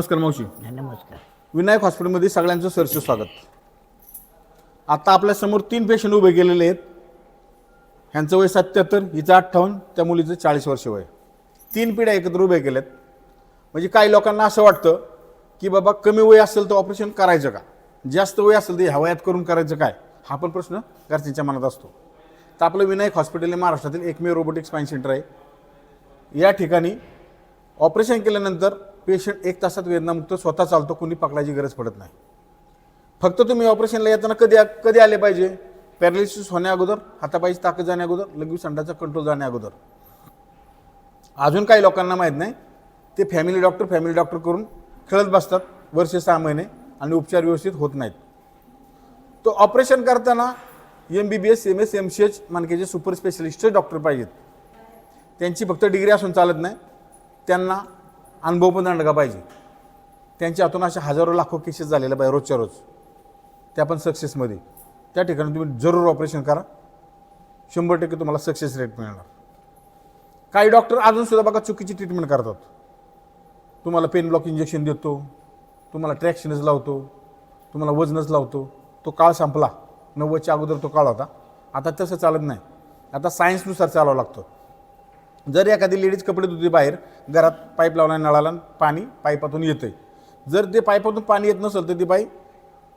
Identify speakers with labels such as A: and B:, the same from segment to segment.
A: नमस्कार मावशी.
B: नमस्कार.
A: विनायक हॉस्पिटलमध्ये सगळ्यांचं सरसे स्वागत. आता आपल्यासमोर तीन पेशंट उभे केलेले आहेत. ह्यांचं वय सत्याहत्तर हिचं अठ्ठावन्न त्या मुलीचं चाळीस वर्ष वय. तीन पिढ्या एकत्र उभे केल्यात म्हणजे काही लोकांना असं वाटतं की बाबा कमी वय असेल तर ऑपरेशन करायचं का? जास्त वय असेल तर ह्या वयात करून करायचं काय? हा पण प्रश्न घरच्यांच्या मनात असतो. तर आपलं विनायक हॉस्पिटल हे महाराष्ट्रातील एकमेव रोबोटिक स्पाईन सेंटर आहे. या ठिकाणी ऑपरेशन केल्यानंतर पेशंट एक तासात वेदनामुक्त स्वतः चालतो कुणी पकडायची गरज पडत नाही. फक्त तुम्ही ऑपरेशनला येताना कधी कधी आले पाहिजे? पॅरालिसिस होण्या अगोदर हातापायची ताकद जाण्या अगोदर लघवी संडाचा कंट्रोल जाण्या अगोदर. अजून काही लोकांना माहीत नाही ते फॅमिली डॉक्टर फॅमिली डॉक्टर करून खेळत बसतात वर्ष सहा महिने आणि उपचार व्यवस्थित होत नाहीत. तो ऑपरेशन करताना M B B S M S M C H मानकेचे super specialist doctor पाहिजेत. त्यांची फक्त डिग्री असून चालत नाही. त्यांना अनुभव पण आणला पाहिजे. त्यांच्या हातून अशा हजारो लाखो केसेस झालेल्या पाहिजे रोजच्या रोज. त्या पण सक्सेसमध्ये त्या ठिकाणी तुम्ही जरूर ऑपरेशन करा. शंभर टक्के तुम्हाला सक्सेस रेट मिळणार. काही डॉक्टर अजूनसुद्धा बघा चुकीची ट्रीटमेंट करतात. तुम्हाला पेन ब्लॉक इंजेक्शन देतो. तुम्हाला ट्रॅक्शनच लावतो. तुम्हाला वजनच लावतो. तो काळ संपला. नव्वदच्या अगोदर तो काळ होता. आता तसं चालत नाही. आता सायन्सनुसार चालावं लागतं. जर एखादी लेडीज कपडे धुते बाहेर घरात पाईप लावला नळाला पाणी पाईपातून आहे जर ते पाईपातून पाणी येत नसेल तर ती बाई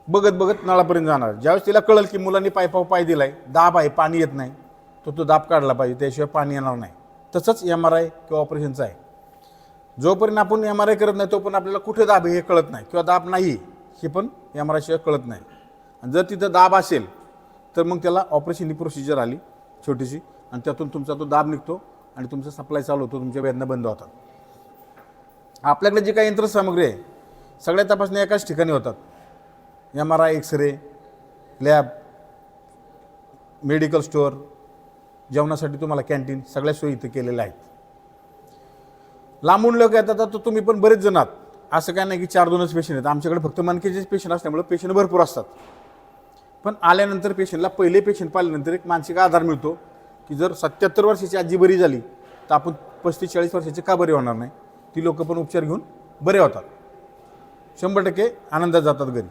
A: बघत बघत नळापर्यंत जाणार. ज्यावेळेस तिला कळल की मुलांनी पायपावर पाय दिलाय दाब आहे पाणी येत नाही तर तो दाब काढला पाहिजे त्याशिवाय पाणी येणार नाही. तसंच एम आर आय किंवा ऑपरेशनचं आहे. जोपर्यंत आपण एम आर आय करत नाही तोपर्यंत आपल्याला कुठे दाब आहे हे कळत नाही किंवा दाब नाही हे पण एम आर आयशिवाय कळत नाही. आणि जर तिथं दाब असेल तर मग त्याला ऑपरेशन ही प्रोसिजर आली छोटीशी आणि त्यातून तुमचा तो दाब निघतो. आणि तुमचा सप्लाय चालू होतो तुमच्या वेदना बंद होतात. आपल्याकडे जी काही यंत्रसामग्री आहे सगळ्या तपासण्या एकाच ठिकाणी होतात. M R I x-ray lab medical store जेवणासाठी तुम्हाला कॅन्टीन सगळ्या सोयी इथं केलेल्या आहेत. लांबून लोक येतात तर तुम्ही पण बरेच जण आहात. असं काय नाही की चार दोनच पेशंट आहेत. आमच्याकडे फक्त मनकेचेच पेशंट असल्यामुळे पेशंट भरपूर असतात. पण आल्यानंतर पेशंटला पहिले पेशंट पाहिल्यानंतर एक मानसिक आधार मिळतो. की जर सत्याहत्तर वर्षाची आजी बरी झाली तर आपण पस्तीस चाळीस वर्षाचे का बरे होणार नाही? ती लोक पण उपचार घेऊन बरे होतात. शंभर टक्के आनंदात जातात घरी.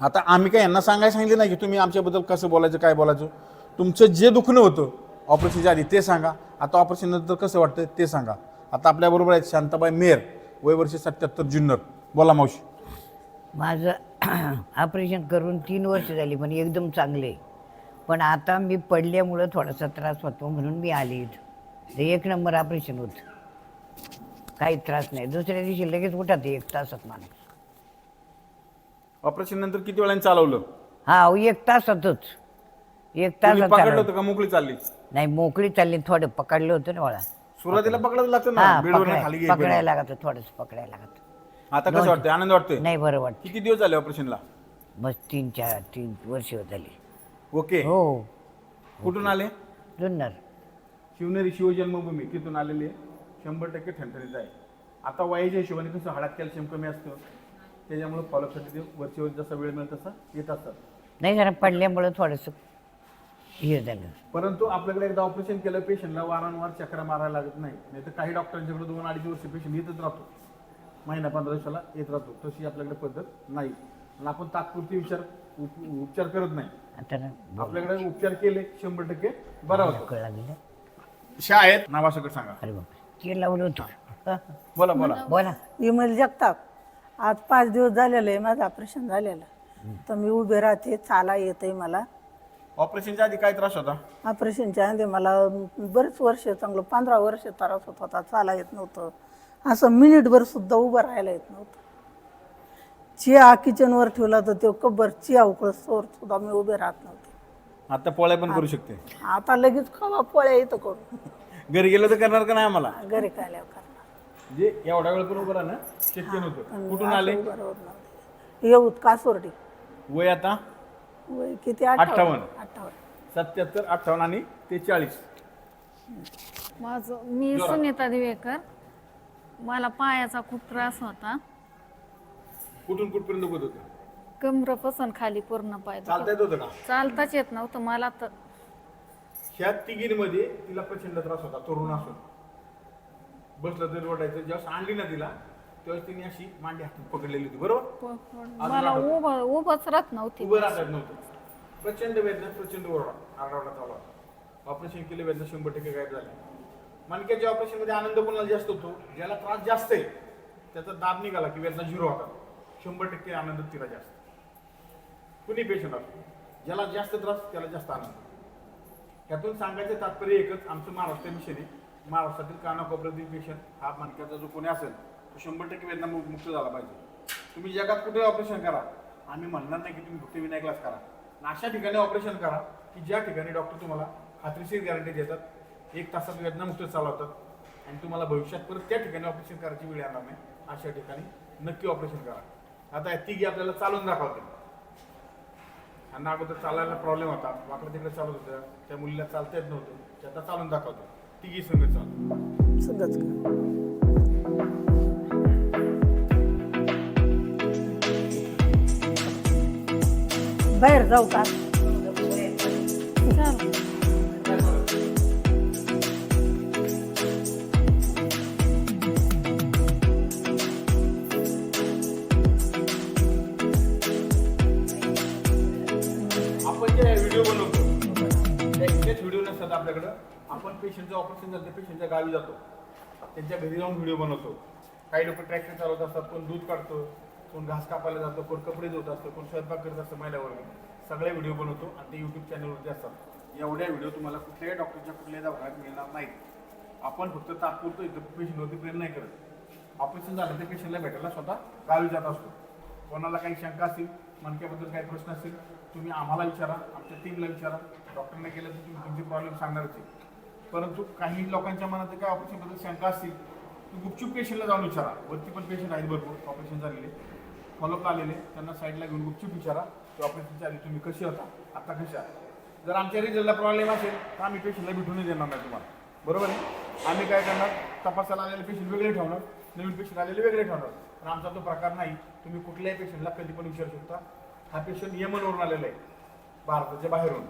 A: आता आम्ही काय यांना सांगायला सांगितलं नाही की तुम्ही आमच्याबद्दल कसं बोलायचं काय बोलायचं? तुमचं जे दुखणं होतं ऑपरेशनच्या आधी ते सांगा. आता ऑपरेशन नंतर कसं वाटतं ते सांगा. आता आपल्याबरोबर आहेत शांताबाई मेयर वय वर्ष सत्याहत्तर जुन्नर बोला मावशी.
B: माझं ऑपरेशन करून तीन वर्ष झाली पण एकदम चांगले. पण आता मी पडल्यामुळं थोडासा त्रास होतो म्हणून मी आले इथं. ते एक नंबर ऑपरेशन होतं. काही त्रास नाही. दुसऱ्या दिवशी लगेच उठत एक तासात माणूस.
A: ऑपरेशन नंतर किती वेळाने चालवलं?
B: हा अहो, एक तासातच. एक
A: तुम्ही
B: तासात
A: पकडलं
B: चालवलं.
A: होतं का? मोकळी चालली?
B: नाही मोकळी चालली. थोडं पकडलं होतं ना मला
A: सुरुवातीला पकडायला लागतं ना?
B: हा
A: बेडवर
B: पकडाय-. पकडायला लागतं थोडंसं पकडायला लागतं.
A: आता कसं वाटतंय? आनंद वाटतोय?
B: नाही बरं वाटतं
A: किती दिवस झाले ऑपरेशनला
B: बस तीन चार तीन वर्ष झाली.
A: ओके.
B: हो.
A: कुठून आले?
B: जुन्नर.
A: शिवनेरी शिवजन्मभूमी तिथून आलेली आहे. शंभर टक्के ठणठणीत आहे. आता वयाच्या हिशोबाने कसं हाडात कॅल्शियम कमी असतं? त्याच्यामुळे फॉलोअपसाठी ते वरची वर जसा वेळ मिळेल तसा येत असतात
B: नाही जरा पडल्यामुळं थोडंसं हे झालं.
A: परंतु आपल्याकडे एकदा ऑपरेशन केलं पेशंटला वारंवार चक्रा मारायला लागत नाही. नाही तर काही डॉक्टरांच्याकडे दोन अडीच वर्ष पेशंट येतच राहतो. महिना पंधरा दिवसाला येत राहतो. तशी आपल्याकडे पद्धत नाही. आणि आपण तात्पुरती विचार उप- उपचार करत नाही.
B: आता ना
A: आपल्याकडे उपचार केले शंभर टक्के. बरा होतो.
B: कळ लागलं.
A: शाळेत नावासकट सांगा.
B: अरे बाप ते लावलं होतं.
A: बोला बोला.
B: बोला.
C: विमल जगताप आज पाच दिवस झालेलं आहे माझं ऑपरेशन झालेलं. तर मी उभे राहते चाला येते मला.
A: ऑपरेशनच्या आधी काय त्रास होता?
C: ऑपरेशनच्या आधी मला बरेच वर्ष चांगलं पंधरा वर्ष त्रास होत होता चाला येत नव्हतं. असं मिनिटभर सुद्धा उभं राहायला येत नव्हतं. चिया किचनवर ठेवला तर तो कब्बर चिया उकळसोर सुद्धा मी उभे राहत नव्हते.
A: आता पोळ्या पण करू शकते.
C: आता लगेच खवा पोळ्या येतं करून.
A: घरी गेलं तर करणार का नाही आम्हाला?
C: घरी कायल्यावर करणार.
A: जे एवढ्या वेळ पण उभं राहणं शक्य नव्हतं. कुठून आले?
C: राहत नव्हते. येऊत कासोरडी.
A: वय आता?
C: वय किती?
A: अठ्ठावन्न. सत्याहत्तर अठ्ठावन्न आणि ते चाळीस.
D: माझं मी सुनीता दिवेकर. मला पायाचा खूप त्रास होता.
A: कुठून कुठपर्यंत दुखत होतं?
D: कमरपासून खाली पूर्ण पाय दुखत.
A: चालता येत होतं का
D: चालताच येत नव्हतं मला तर.
A: ह्या तिघींमध्ये तिला प्रचंड त्रास होता तरुण असून. बसलं तरी ओढायचं जेव्हा आणली ना तिला तेव्हा तिने अशी मांडी हातात पकडलेली होती बरोबर?
D: प- मला उभं उभंच राहत नव्हती.
A: उभं राहतात नव्हतं. प्रचंड वेदना प्रचंड ओरडा आरडाओरडा चालू होता. ऑपरेशन केले वेदना शंभर टक्के गायब झाले मणक्याच्या ऑपरेशनमध्ये आनंद कोणाला जास्त होतो? ज्याला त्रास जास्त आहे त्याचा दाब निघाला की वेदना झिरो होतात. शंभर टक्के आनंद तिला जास्त. कुणी पेशंट असतो ज्याला जास्त त्रास त्याला जास्त आनंद. ह्यातून सांगायचं तात्पर्य एकच आमचं महाराष्ट्र मिशन आहे. महाराष्ट्रातील कानाकोपऱ्यातील पेशंट हा मणक्याचा जो कोणी असेल तो शंभर टक्के वेदना मुक्त झाला पाहिजे. तुम्ही जगात कुठे ऑपरेशन करा? आम्ही म्हणणार नाही की तुम्ही फक्त विनायकलाच करा. आणि अशा ठिकाणी ऑपरेशन करा की ज्या ठिकाणी डॉक्टर तुम्हाला खात्रीशीर गॅरंटी देतात एक तासात वेदना मुक्त चालवतात आणि तुम्हाला भविष्यात परत त्या ठिकाणी ऑपरेशन करायची वेळ येणार नाही अशा ठिकाणी नक्की ऑपरेशन करा. आता तिघी आपल्याला चालून दाखवते त्यांना अगोदर चालायला प्रॉब्लेम होता. वाकडं तिकडे चालत होतं. त्या मुलीला चालता येत नव्हतं. ते आता चालून दाखवतो तिघी संघ चाल.
C: बाहेर जाऊ का?
A: आपल्याकडं. आपण पेशंटचं ऑपरेशन झालं पेशंटच्या गावी जातो. त्यांच्या घरी जाऊन व्हिडिओ बनवतो. काही लोक ट्रॅक्टर चालवत असतात कोण दूध काढतो कोण घास कापायला जातो कोण कपडे धुत असतो कोण स्वयंपाक करत असतं महिलावर्ग सगळे व्हिडिओ बनवतो आणि ते यूट्यूब चॅनलवरती असतात. एवढ्या व्हिडिओ तुम्हाला कुठल्याही डॉक्टरच्या कुठल्याही दवाखान्यात मिळणार नाहीत. आपण फक्त तात्पुरतो इथं पेशंटवरती प्रेम नाही करत. ऑपरेशन झालं तर पेशंटला भेटायला स्वतः गावी जात असतो. कोणाला काही शंका असतील मणक्याबद्दल काही प्रश्न असतील तुम्ही आम्हाला विचारा आमच्या टीमला विचारा. डॉक्टरने केलं तर तुम्ही तुमचे प्रॉब्लेम सांगणारच परंतु काही लोकांच्या मनात काय ऑपरेशनबद्दल शंका असतील तर गुपचूप पेशंटला जाऊन विचारा. वरती पण पेशंट आहेत भरपूर ऑपरेशन झालेले. फॉलोअप आलेले. त्यांना साईडला घेऊन गुपचूप विचारा की ऑपरेशनच्या आधी तुम्ही कसे होता आता कशा जर आमच्या रिझल्टला प्रॉब्लेम असेल तर आम्ही पेशंटला भेटून देणार नाही तुम्हाला. बरोबर आहे? आम्ही काय करणार? तपासायला आलेले पेशंट वेगळे ठेवणार. नवीन पेशंट आलेले वेगळे ठेवणार. तर आमचा तो प्रकार नाही. तुम्ही कुठल्याही पेशंटला कधी पण विचारू शकता. हा पेशंट यमनवरून आलेला आहे भारताच्या बाहेरून.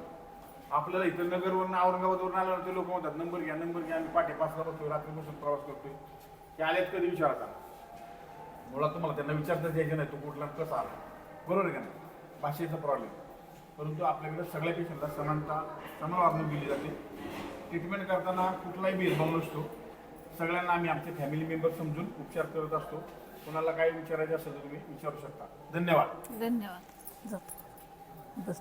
A: आपल्याला इथं नगरवरून औरंगाबादवरून आल्यावर ते लोक म्हणतात नंबर घ्या नंबर घ्या आम्ही पाठे पाचला बसतो रात्रीपासून प्रवास करतोय. ते आलेत कधी विचारता मुळात तुम्हाला त्यांना विचारताच यायचं नाही तो कुठला कसा आला. बरोबर आहे का नाही? भाषेचा प्रॉब्लेम परंतु आपल्याकडे सगळ्या पेशंटला समानता समान वागणूक दिली जाते. ट्रीटमेंट करताना कुठलाही भेदभाव नसतो. सगळ्यांना आम्ही आमचे फॅमिली मेंबर समजून उपचार करत असतो. कोणाला काही विचारायचं असेल तर तुम्ही विचारू शकता. धन्यवाद.
D: धन्यवाद.
C: बस.